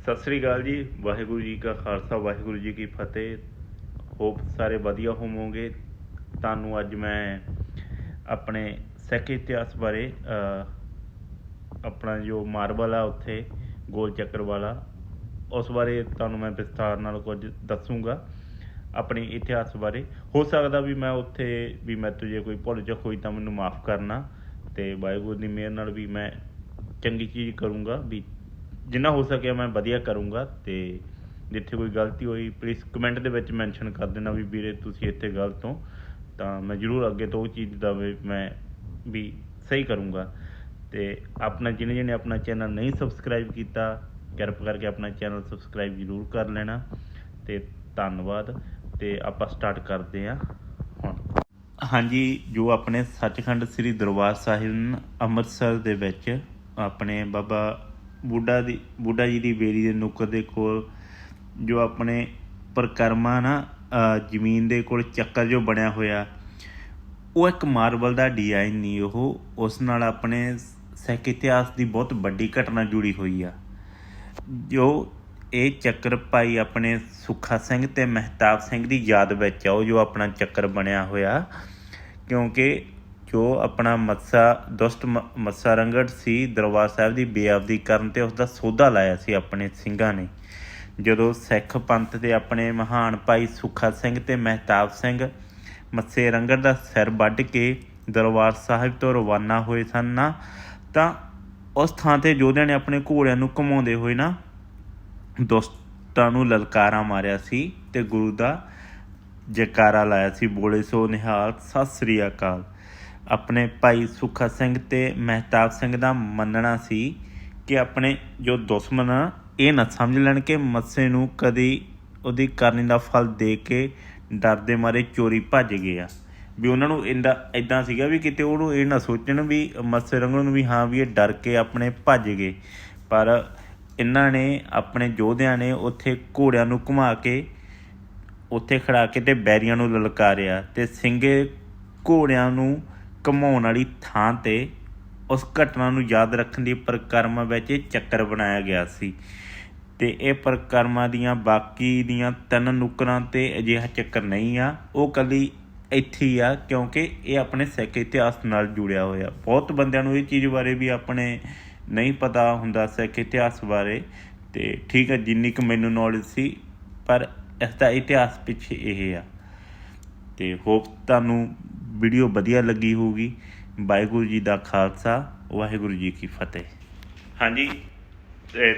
ਸਤਿ ਸ੍ਰੀ ਅਕਾਲ ਜੀ, ਵਾਹਿਗੁਰੂ ਜੀ ਕਾ ਖਾਲਸਾ, ਵਾਹਿਗੁਰੂ ਜੀ ਕੀ ਫਤਿਹ। ਹੋਪ ਸਾਰੇ ਵਧੀਆ ਹੋਵੋਗੇ। ਤੁਹਾਨੂੰ ਅੱਜ ਮੈਂ ਆਪਣੇ ਸਿੱਖ ਇਤਿਹਾਸ ਬਾਰੇ ਆਪਣਾ ਜੋ ਮਾਰਬਲ ਆ ਉੱਥੇ, ਗੋਲ ਚੱਕਰ ਵਾਲਾ, ਉਸ ਬਾਰੇ ਤੁਹਾਨੂੰ ਮੈਂ ਵਿਸਥਾਰ ਨਾਲ ਕੁਝ ਦੱਸੂਗਾ, ਆਪਣੇ ਇਤਿਹਾਸ ਬਾਰੇ। ਹੋ ਸਕਦਾ ਵੀ ਮੈਂ ਉੱਥੇ, ਵੀ ਮੈਂ ਜੇ ਕੋਈ ਭੁੱਲ ਚੁੱਕ ਹੋਈ ਤਾਂ ਮੈਨੂੰ ਮਾਫ ਕਰਨਾ ਤੇ ਵਾਹਿਗੁਰੂ ਦੀ ਮਿਹਰ ਨਾਲ ਵੀ ਮੈਂ ਚੰਗੀ ਚੀਜ਼ ਕਰੂੰਗਾ, ਵੀ ਜਿੰਨਾ ਹੋ ਸਕਿਆ ਮੈਂ ਵਧੀਆ ਕਰੂੰਗਾ ਤੇ ਜਿੱਥੇ ਕੋਈ ਗਲਤੀ ਹੋਈ ਪਲੀਜ਼ ਕਮੈਂਟ ਦੇ ਵਿੱਚ ਮੈਂਸ਼ਨ ਕਰ ਦੇਣਾ ਵੀ ਵੀਰੇ ਤੁਸੀਂ ਇੱਥੇ ਗਲਤ ਹੋ। ਤਾਂ ਮੈਂ ਜ਼ਰੂਰ ਅੱਗੇ ਤੋਂ ਉਹ ਚੀਜ਼ ਦਾ ਵੀ ਮੈਂ ਵੀ ਸਹੀ ਕਰੂੰਗਾ। ਤੇ ਆਪਣਾ ਜਿਹਨੇ ਜਿਹਨੇ ਆਪਣਾ ਚੈਨਲ ਨਹੀਂ ਸਬਸਕ੍ਰਾਈਬ ਕੀਤਾ, ਕਿਰਪਾ ਕਰਕੇ ਆਪਣਾ ਚੈਨਲ ਸਬਸਕ੍ਰਾਈਬ ਜ਼ਰੂਰ ਕਰ ਲੈਣਾ। ਤੇ ਧੰਨਵਾਦ। ਤੇ ਆਪਾਂ ਸਟਾਰਟ ਕਰਦੇ ਹਾਂ ਹੁਣ। ਹਾਂਜੀ, ਜੋ ਆਪਣੇ ਸੱਚਖੰਡ ਸ੍ਰੀ ਦਰਬਾਰ ਸਾਹਿਬ ਅੰਮ੍ਰਿਤਸਰ ਦੇ ਵਿੱਚ ਆਪਣੇ ਬਾਬਾ ਬੁੱਢਾ ਦੀ, ਬੁੱਢਾ ਜੀ ਦੀ ਬੇਰੀ ਦੇ ਨੁੱਕਰ ਦੇ ਕੋਲ ਜੋ ਆਪਣੇ ਪ੍ਰਕਰਮਾ ਨਾ ਜ਼ਮੀਨ ਦੇ ਕੋਲ ਚੱਕਰ ਜੋ ਬਣਿਆ ਹੋਇਆ, ਉਹ ਇੱਕ ਮਾਰਬਲ ਦਾ ਡਿਜ਼ਾਈਨ ਨਹੀਂ ਉਹ, ਉਸ ਨਾਲ ਆਪਣੇ ਸਿੱਖ ਇਤਿਹਾਸ ਦੀ ਬਹੁਤ ਵੱਡੀ ਘਟਨਾ ਜੁੜੀ ਹੋਈ ਆ। ਜੋ ਇਹ ਚੱਕਰ ਭਾਈ ਆਪਣੇ ਸੁੱਖਾ ਸਿੰਘ ਤੇ ਮਹਿਤਾਬ ਸਿੰਘ ਦੀ ਯਾਦ ਵਿੱਚ ਆ, ਉਹ ਜੋ ਆਪਣਾ ਚੱਕਰ ਬਣਿਆ ਹੋਇਆ, ਕਿਉਂਕਿ ਜੋ ਆਪਣਾ ਮੱਸਾ, ਦੁਸ਼ਟ ਮ- ਮੱਸਾ ਰੰਗੜ ਸੀ? ਦਰਬਾਰ ਸਾਹਿਬ ਦੀ ਬੇਅਬਦੀ ਕਰਨ ਤੇ ਉਸ ਦਾ ਸੌਦਾ ਲਾਇਆ ਸੀ ਆਪਣੇ ਸਿੰਘਾਂ ਨੇ। ਜਦੋਂ ਸਿੱਖ ਪੰਥ ਦੇ ਆਪਣੇ ਮਹਾਨ ਭਾਈ ਸੁੱਖਾ ਸਿੰਘ ਤੇ ਮਹਿਤਾਬ ਸਿੰਘ ਮੱਸੇ ਰੰਗੜ ਦਾ ਸਿਰ ਵੱਢ ਕੇ ਦਰਬਾਰ ਸਾਹਿਬ ਤੋਂ ਰਵਾਨਾ ਹੋਏ ਸਨ ਨਾ, ਤਾਂ ਉਸ ਥਾਂ ਤੇ ਯੋਧਿਆਂ ਨੇ ਆਪਣੇ ਘੋੜਿਆਂ ਨੂੰ ਘੁਮਾਉਂਦੇ ਹੋਏ ਨਾ ਦੋਸਤਾਂ ਨੂੰ ਲਲਕਾਰਾ ਮਾਰਿਆ ਸੀ ਤੇ ਗੁਰੂ ਦਾ ਜੈਕਾਰਾ ਲਾਇਆ ਸੀ ਬੋਲੇ ਸੋ ਨਿਹਾਲ, ਸਤਿ ਸ੍ਰੀ ਅਕਾਲ। ਆਪਣੇ ਭਾਈ ਸੁੱਖਾ ਸਿੰਘ ਤੇ ਮਹਿਤਾਬ ਸਿੰਘ ਦਾ ਮੰਨਣਾ ਸੀ ਕਿ ਆਪਣੇ ਜੋ ਦੁਸ਼ਮਣ ਆ, ਇਹ ਨਾ ਸਮਝ ਲੈਣ ਕਿ ਮੱਸੇ ਨੂੰ ਕਦੀ ਉਹਦੀ ਕਰਨੀ ਦਾ ਫਲ ਦੇ ਕੇ ਡਰਦੇ ਮਾਰੇ ਚੋਰੀ ਭੱਜ ਗਏ ਆ। ਵੀ ਉਹਨਾਂ ਨੂੰ ਇੰਦਾ ਇਦਾਂ ਸੀਗਾ ਵੀ ਕਿਤੇ ਉਹਨੂੰ ਇਹ ਨਾ ਸੋਚਣ ਵੀ ਮੱਸੇ ਰੰਗਣ ਨੂੰ ਵੀ ਹਾਂ ਵੀ ਇਹ ਡਰ ਕੇ ਆਪਣੇ ਭੱਜ ਗਏ। ਪਰ ਇਹਨਾਂ ਨੇ ਆਪਣੇ ਯੋਧਿਆਂ ਨੇ ਉੱਥੇ ਘੋੜਿਆਂ ਨੂੰ ਘੁਮਾ ਕੇ ਉੱਥੇ ਖੜਾ ਕੇ ਤੇ ਬੈਰੀਆਂ ਨੂੰ ਲਲਕਾਰਿਆ ਤੇ ਸਿੰਘੇ ਘੋੜਿਆਂ ਨੂੰ ਘਮਾਉਣ ਵਾਲੀ ਥਾਂ ਤੇ ਉਸ ਘਟਨਾ ਨੂੰ ਯਾਦ ਰੱਖਣ ਦੀ ਪ੍ਰਕਰਮ ਵਿੱਚ ਇਹ ਚੱਕਰ ਬਣਾਇਆ ਗਿਆ ਸੀ। ਤੇ ਇਹ ਪ੍ਰਕਰਮਾਂ ਦੀਆਂ ਬਾਕੀ ਦੀਆਂ ਤਿੰਨ ਨੁਕਰਾਂ ਤੇ ਅਜਿਹਾ ਚੱਕਰ ਨਹੀਂ ਆ। ਉਹ ਕੱਲੀ ਇੱਥੇ ਹੀ ਆ, ਕਿਉਂਕਿ ਇਹ ਆਪਣੇ ਸਿੱਖ ਇਤਿਹਾਸ ਨਾਲ ਜੁੜਿਆ ਹੋਇਆ। ਬਹੁਤ ਬੰਦਿਆਂ ਨੂੰ ਇਹ ਚੀਜ਼ ਬਾਰੇ ਵੀ ਆਪਣੇ ਨਹੀਂ ਪਤਾ ਹੁੰਦਾ ਸਿੱਖ ਇਤਿਹਾਸ ਬਾਰੇ। ਤੇ ਠੀਕ ਹੈ ਜਿੰਨੀ ਕੁ ਮੈਨੂੰ ਨੌਲੇਜ ਸੀ, ਪਰ ਇਸ ਦਾ ਇਤਿਹਾਸ ਪਿੱਛੇ ਇਹ ਆ। ਤੇ ਹੋਪ ਤੁਹਾਨੂੰ ਵੀਡੀਓ ਵਧੀਆ ਲੱਗੀ ਹੋਊਗੀ। ਵਾਹਿਗੁਰੂ ਜੀ ਦਾ ਖਾਲਸਾ, ਵਾਹਿਗੁਰੂ ਜੀ ਕੀ ਫਤਿਹ। ਹਾਂਜੀ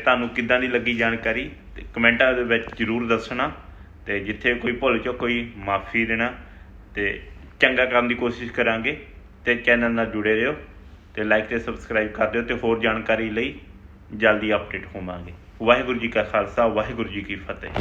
ਤੁਹਾਨੂੰ ਕਿੱਦਾਂ ਦੀ ਲੱਗੀ ਜਾਣਕਾਰੀ? ਤੇ ਕਮੈਂਟਾਂ ਦੇ ਵਿੱਚ ਜਰੂਰ ਦੱਸਣਾ। ਤੇ ਜਿੱਥੇ ਕੋਈ ਭੁੱਲ ਚੁੱਕ ਕੋਈ ਮਾਫੀ ਦੇਣਾ। ਤੇ ਚੰਗਾ ਕਰਨ ਦੀ ਕੋਸ਼ਿਸ਼ ਕਰਾਂਗੇ। ਤੇ ਚੈਨਲ ਨਾਲ ਜੁੜੇ ਰਹੋ। ਤੇ ਲਾਈਕ ਤੇ ਸਬਸਕ੍ਰਾਈਬ ਕਰ ਦਿਓ ਤੇ ਹੋਰ ਜਾਣਕਾਰੀ ਲਈ ਜਲਦੀ ਅਪਡੇਟ ਹੋਵਾਂਗੇ। ਵਾਹਿਗੁਰੂ ਜੀ ਕਾ ਖਾਲਸਾ, ਵਾਹਿਗੁਰੂ ਜੀ ਕੀ ਫਤਿਹ।